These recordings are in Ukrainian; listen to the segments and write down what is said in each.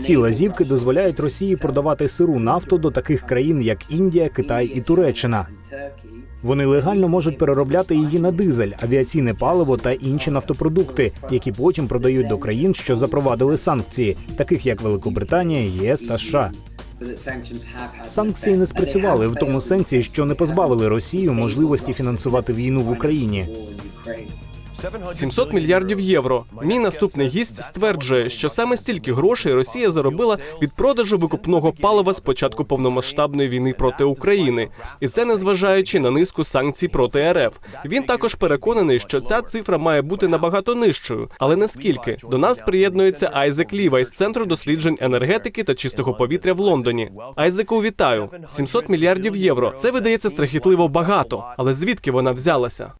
Ці лазівки дозволяють Росії продавати сиру нафту до таких країн, як Індія, Китай і Туреччина. Вони легально можуть переробляти її на дизель, авіаційне паливо та інші нафтопродукти, які потім продають до країн, що запровадили санкції, таких як Великобританія, єС та США. Санкції не спрацювали в тому сенсі, що не позбавили Росію можливості фінансувати війну в Україні. 700 мільярдів євро. Мій наступний гість стверджує, що саме стільки грошей Росія заробила від продажу викупного палива з початку повномасштабної війни проти України, і це незважаючи на низку санкцій проти РФ. Він також переконаний, що ця цифра має бути набагато нижчою. Але наскільки до нас приєднується Айзек Ліва із центру досліджень енергетики та чистого повітря в Лондоні. Айзеку, вітаю! 700 мільярдів євро. Це видається страхітливо багато. Але звідки вона взялася?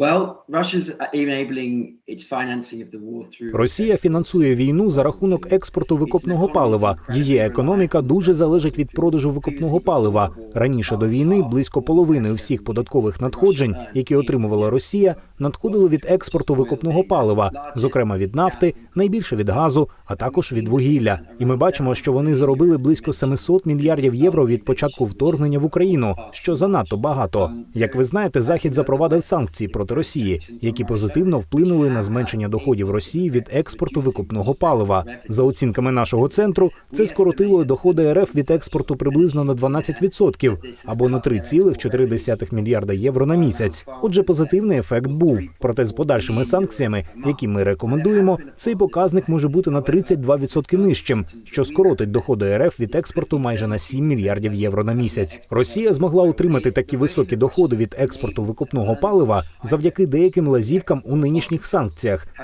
Well, Russia's enabling Росія фінансує війну за рахунок експорту викопного палива. Її економіка дуже залежить від продажу викопного палива. Раніше до війни близько половини всіх податкових надходжень, які отримувала Росія, надходили від експорту викопного палива, зокрема від нафти, найбільше від газу, а також від вугілля. І ми бачимо, що вони заробили близько 700 мільярдів євро від початку вторгнення в Україну, що занадто багато. Як ви знаєте, захід запровадив санкції проти Росії, які позитивно вплинули на зменшення доходів Росії від експорту викопного палива. За оцінками нашого центру, це скоротило доходи РФ від експорту приблизно на 12% або на 3,4 мільярда євро на місяць. Отже, позитивний ефект був. Проте з подальшими санкціями, які ми рекомендуємо, цей показник може бути на 32% нижчим, що скоротить доходи РФ від експорту майже на 7 мільярдів євро на місяць. Росія змогла утримати такі високі доходи від експорту викопного палива завдяки деяким лазівкам у нинішніх санкціях,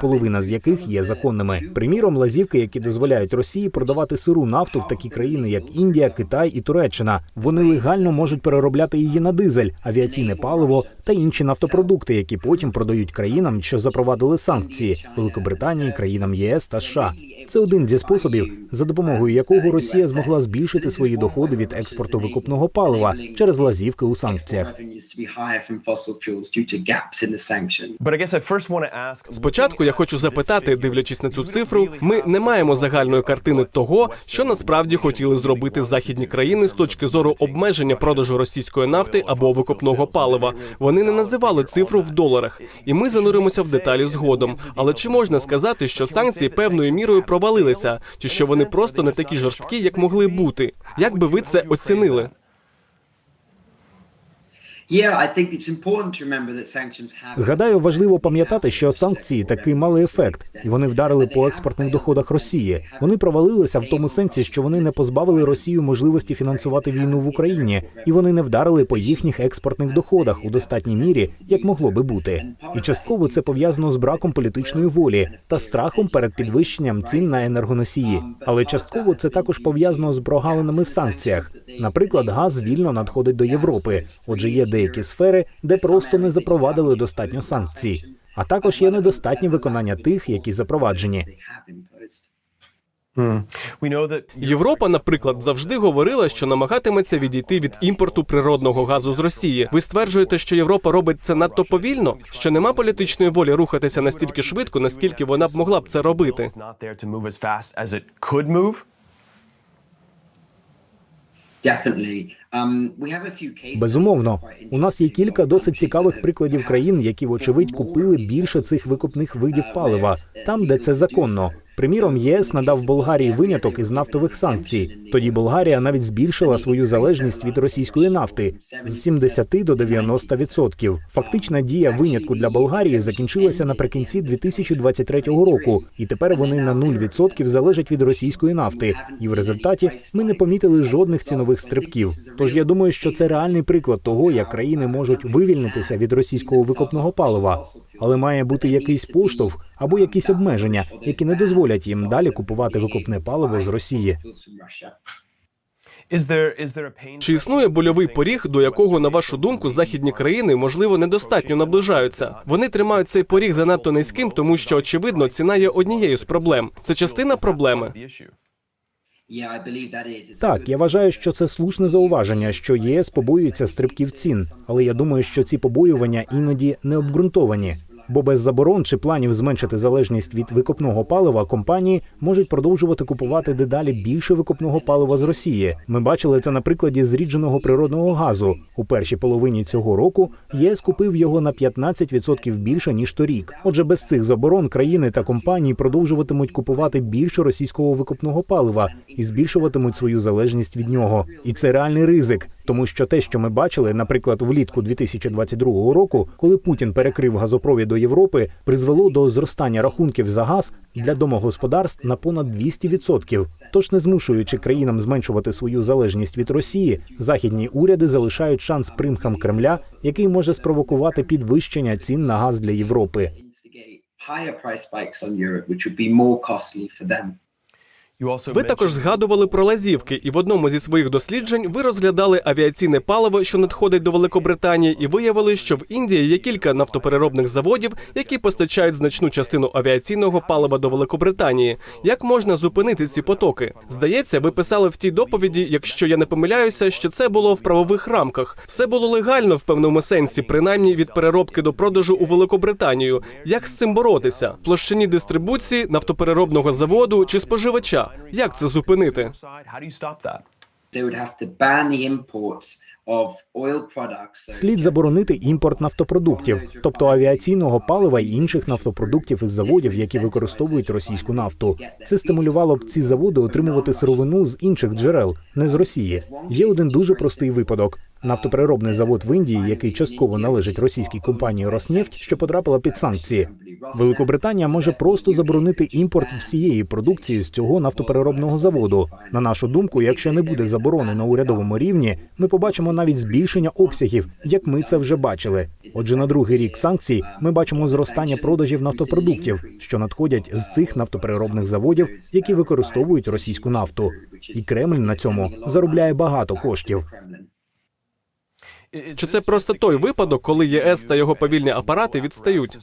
половина з яких є законними. Приміром, лазівки, які дозволяють Росії продавати сиру нафту в такі країни, як Індія, Китай і Туреччина. Вони легально можуть переробляти її на дизель, авіаційне паливо та інші нафтопродукти, які потім продають країнам, що запровадили санкції Великобританії, країнам ЄС та США. Це один зі способів, за допомогою якого Росія змогла збільшити свої доходи від експорту викопного палива через лазівки у санкціях. Спочатку я хочу запитати, дивлячись на цю цифру, ми не маємо загальної картини того, що насправді хотіли зробити західні країни з точки зору обмеження продажу російської нафти або викопного палива. Вони не називали цифру в доларах, і ми зануримося в деталі згодом. Але чи можна сказати, що санкції певною мірою провалилися, чи що вони просто не такі жорсткі, як могли бути? Як би ви це оцінили? Гадаю, важливо пам'ятати, що санкції таки мали ефект, і вони вдарили по експортних доходах Росії. Вони провалилися в тому сенсі, що вони не позбавили Росію можливості фінансувати війну в Україні, і вони не вдарили по їхніх експортних доходах у достатній мірі, як могло би бути. І частково це пов'язано з браком політичної волі та страхом перед підвищенням цін на енергоносії. Але частково це також пов'язано з прогалинами в санкціях. Наприклад, газ вільно надходить до Європи. Отже, є деякі сфери, де просто не запровадили достатньо санкцій. А також є недостатнє виконання тих, які запроваджені. Європа, наприклад, завжди говорила, що намагатиметься відійти від імпорту природного газу з Росії. Ви стверджуєте, що Європа робить це надто повільно, що нема політичної волі рухатися настільки швидко, наскільки вона б могла б це робити. Безумовно, у нас є кілька досить цікавих прикладів країн, які вочевидь купили більше цих викупних видів палива, там, де це законно. Приміром, єС надав Болгарії виняток із нафтових санкцій. Тоді Болгарія навіть збільшила свою залежність від російської нафти з 70 до 90 відсотків. Фактична дія винятку для Болгарії закінчилася наприкінці 2023 року, і тепер вони на 0% залежать від російської нафти. І в результаті ми не помітили жодних цінових стрибків. Тож я думаю, що це реальний приклад того, як країни можуть вивільнитися від російського викопного палива, але має бути якийсь поштовх або якісь обмеження, які не дозволять їм далі купувати викопне паливо з Росії. Чи існує больовий поріг, до якого, на вашу думку, західні країни можливо недостатньо наближаються? Вони тримають цей поріг занадто низьким, тому що очевидно ціна є однією з проблем. Це частина проблеми. Так, я вважаю, що це слушне зауваження, що ЄС побоюється стрибків цін, але я думаю, що ці побоювання іноді не обґрунтовані. Бо без заборон чи планів зменшити залежність від викопного палива компанії можуть продовжувати купувати дедалі більше викопного палива з Росії. Ми бачили це на прикладі зрідженого природного газу. У першій половині цього року ЄС купив його на 15% більше ніж торік. Отже, без цих заборон країни та компанії продовжуватимуть купувати більше російського викопного палива і збільшуватимуть свою залежність від нього. І це реальний ризик, тому що те, що ми бачили, наприклад, влітку 2022 року, коли Путін перекрив газопровід до Європи, призвело до зростання рахунків за газ для домогосподарств на понад 200%. Тож, не змушуючи країнам зменшувати свою залежність від Росії, західні уряди залишають шанс примхам Кремля, який може спровокувати підвищення цін на газ для Європи. higher price spikes on Europe, which would be more costly for them. Ви також згадували про лазівки, і в одному зі своїх досліджень ви розглядали авіаційне паливо, що надходить до Великобританії, і виявили, що в Індії є кілька нафтопереробних заводів, які постачають значну частину авіаційного палива до Великобританії. Як можна зупинити ці потоки? Здається, ви писали в тій доповіді, якщо я не помиляюся, що це було в правових рамках. Все було легально в певному сенсі, принаймні від переробки до продажу у Великобританію. Як з цим боротися? Площині дистрибуції нафтопереробного заводу чи споживача? Як це зупинити? Слід заборонити імпорт нафтопродуктів, тобто авіаційного палива і інших нафтопродуктів із заводів, які використовують російську нафту. Це стимулювало б ці заводи отримувати сировину з інших джерел, не з Росії. Є один дуже простий випадок. Нафтопереробний завод в Індії, який частково належить російській компанії Роснефть, що потрапила під санкції. Великобританія може просто заборонити імпорт всієї продукції з цього нафтопереробного заводу. На нашу думку, якщо не буде заборони на урядовому рівні, ми побачимо навіть збільшення обсягів, як ми це вже бачили. Отже, на другий рік санкцій ми бачимо зростання продажів нафтопродуктів, що надходять з цих нафтопереробних заводів, які використовують російську нафту. І Кремль на цьому заробляє багато коштів. Чи це просто той випадок, коли ЄС та його повільні апарати відстають?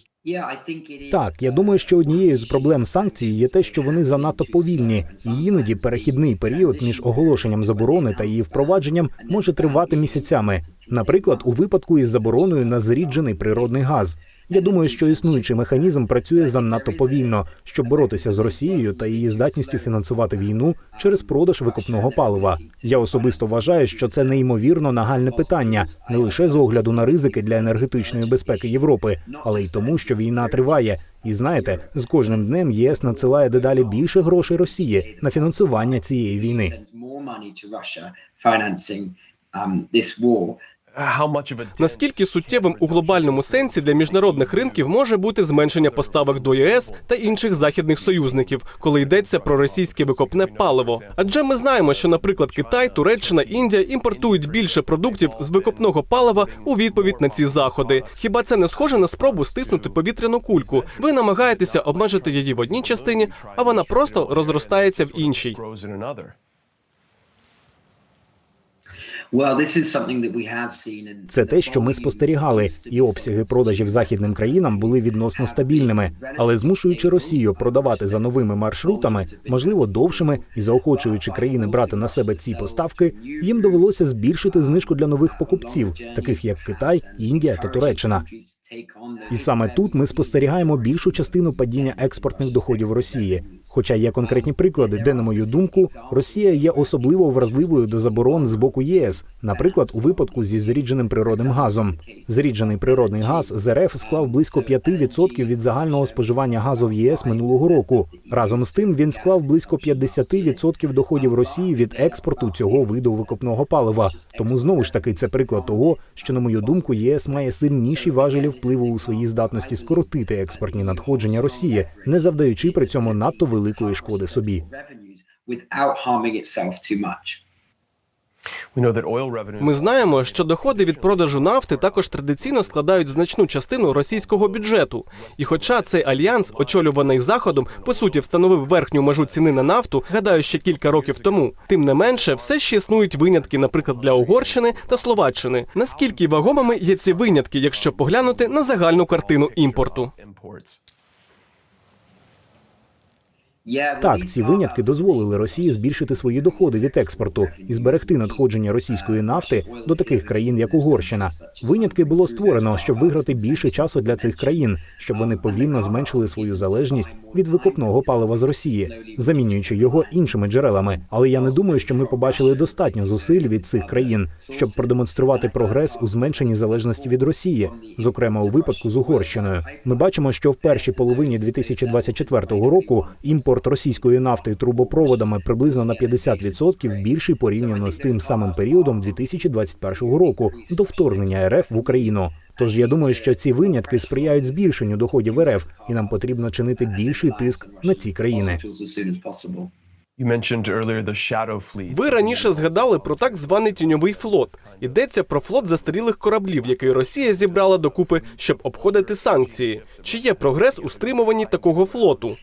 Так, я думаю, що однією з проблем санкцій є те, що вони занадто повільні, і іноді перехідний період між оголошенням заборони та її впровадженням може тривати місяцями. Наприклад, у випадку із забороною на зріджений природний газ. Я думаю, що існуючий механізм працює занадто повільно, щоб боротися з Росією та її здатністю фінансувати війну через продаж викопного палива. Я особисто вважаю, що це неймовірно нагальне питання не лише з огляду на ризики для енергетичної безпеки Європи, але й тому, що війна триває. І знаєте, з кожним днем ЄС надсилає дедалі більше грошей Росії на фінансування цієї війни. Um, Наскільки суттєвим у глобальному сенсі для міжнародних ринків може бути зменшення поставок до ЄС та інших західних союзників, коли йдеться про російське викопне паливо? Адже ми знаємо, що, наприклад, Китай, Туреччина, Індія імпортують більше продуктів з викопного палива у відповідь на ці заходи. Хіба це не схоже на спробу стиснути повітряну кульку? Ви намагаєтеся обмежити її в одній частині, а вона просто розростається в іншій. Це те, що ми спостерігали, і обсяги продажів західним країнам були відносно стабільними, але змушуючи Росію продавати за новими маршрутами, можливо, довшими і заохочуючи країни брати на себе ці поставки, їм довелося збільшити знижку для нових покупців, таких як Китай, Індія та Туреччина. І саме тут ми спостерігаємо більшу частину падіння експортних доходів Росії. Хоча є конкретні приклади, де, на мою думку, Росія є особливо вразливою до заборон з боку ЄС, наприклад, у випадку зі зрідженим природним газом. Зріджений природний газ з РФ склав близько 5% від загального споживання газу в ЄС минулого року. Разом з тим він склав близько 50% доходів Росії від експорту цього виду викопного палива. Тому знову ж таки це приклад того, що на мою думку ЄС має сильніші важелі впливу у своїй здатності скоротити експортні надходження Росії, не завдаючи при цьому надто великої шкоди собі. without harming itself too much. Ми знаємо, що доходи від продажу нафти також традиційно складають значну частину російського бюджету. І хоча цей альянс, очолюваний заходом, по суті встановив верхню межу ціни на нафту, гадаю, ще кілька років тому. Тим не менше, все ще існують винятки, наприклад, для Угорщини та Словаччини. Наскільки вагомими є ці винятки, якщо поглянути на загальну картину імпорту? Так, ці винятки дозволили Росії збільшити свої доходи від експорту і зберегти надходження російської нафти до таких країн, як Угорщина. Винятки було створено, щоб виграти більше часу для цих країн, щоб вони повільно зменшили свою залежність від викопного палива з Росії, замінюючи його іншими джерелами. Але я не думаю, що ми побачили достатньо зусиль від цих країн, щоб продемонструвати прогрес у зменшенні залежності від Росії, зокрема у випадку з Угорщиною. Ми бачимо, що в першій половині 2024 року імпорт російської нафти трубопроводами приблизно на 50% більший порівняно з тим самим періодом 2021 року до вторгнення РФ в Україну. Тож я думаю, що ці винятки сприяють збільшенню доходів РФ, і нам потрібно чинити більший тиск на ці країни. Ви раніше згадали про так званий тіньовий флот. Йдеться про флот застарілих кораблів, який Росія зібрала докупи, щоб обходити санкції. Чи є прогрес у стримуванні такого флоту?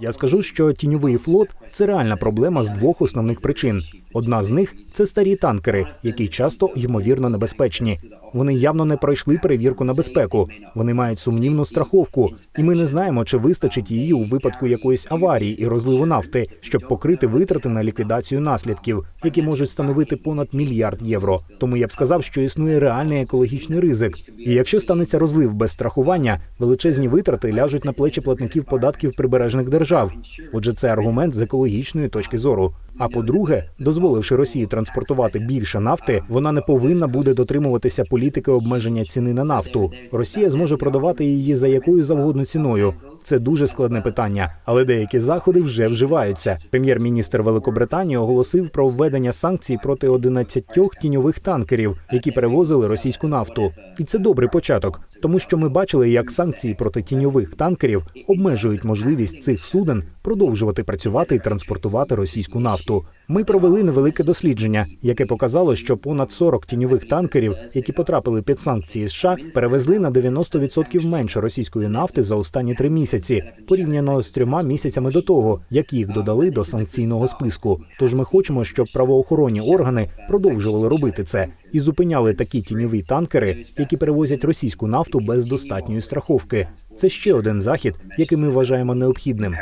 Я скажу, що тіньовий флот це реальна проблема з двох основних причин. Одна з них це старі танкери, які часто ймовірно небезпечні. Вони явно не пройшли перевірку на безпеку. Вони мають сумнівну страховку, і ми не знаємо, чи вистачить її у випадку якоїсь аварії і розливу нафти, щоб покрити витрати на ліквідацію наслідків, які можуть становити понад мільярд євро. Тому я б сказав, що існує реальний екологічний ризик. І якщо станеться розлив без страхування, величезні витрати ляжуть на плечі платників податків прибережних держав. Отже, це аргумент з екологічної точки зору. А по-друге, дозволивши Росії транспортувати більше нафти, вона не повинна буде дотримуватися політики обмеження ціни на нафту. Росія зможе продавати її за якою завгодно ціною. Це дуже складне питання, але деякі заходи вже вживаються. Прем'єр-міністр Великобританії оголосив про введення санкцій проти 11 тіньових танкерів, які перевозили російську нафту. І це добрий початок, тому що ми бачили, як санкції проти тіньових танкерів обмежують можливість цих суден продовжувати працювати і транспортувати російську нафту. Ми провели невелике дослідження, яке показало, що понад 40 тіньових танкерів, які потрапили під санкції США, перевезли на 90% менше російської нафти за останні три місяці, порівняно з трьома місяцями до того, як їх додали до санкційного списку. Тож ми хочемо, щоб правоохоронні органи продовжували робити це і зупиняли такі тіньові танкери, які перевозять російську нафту без достатньої страховки. Це ще один захід, який ми вважаємо необхідним.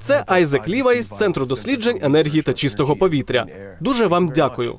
Це Айзек Лівай з центру досліджень енергії та чистого повітря. Дуже вам дякую.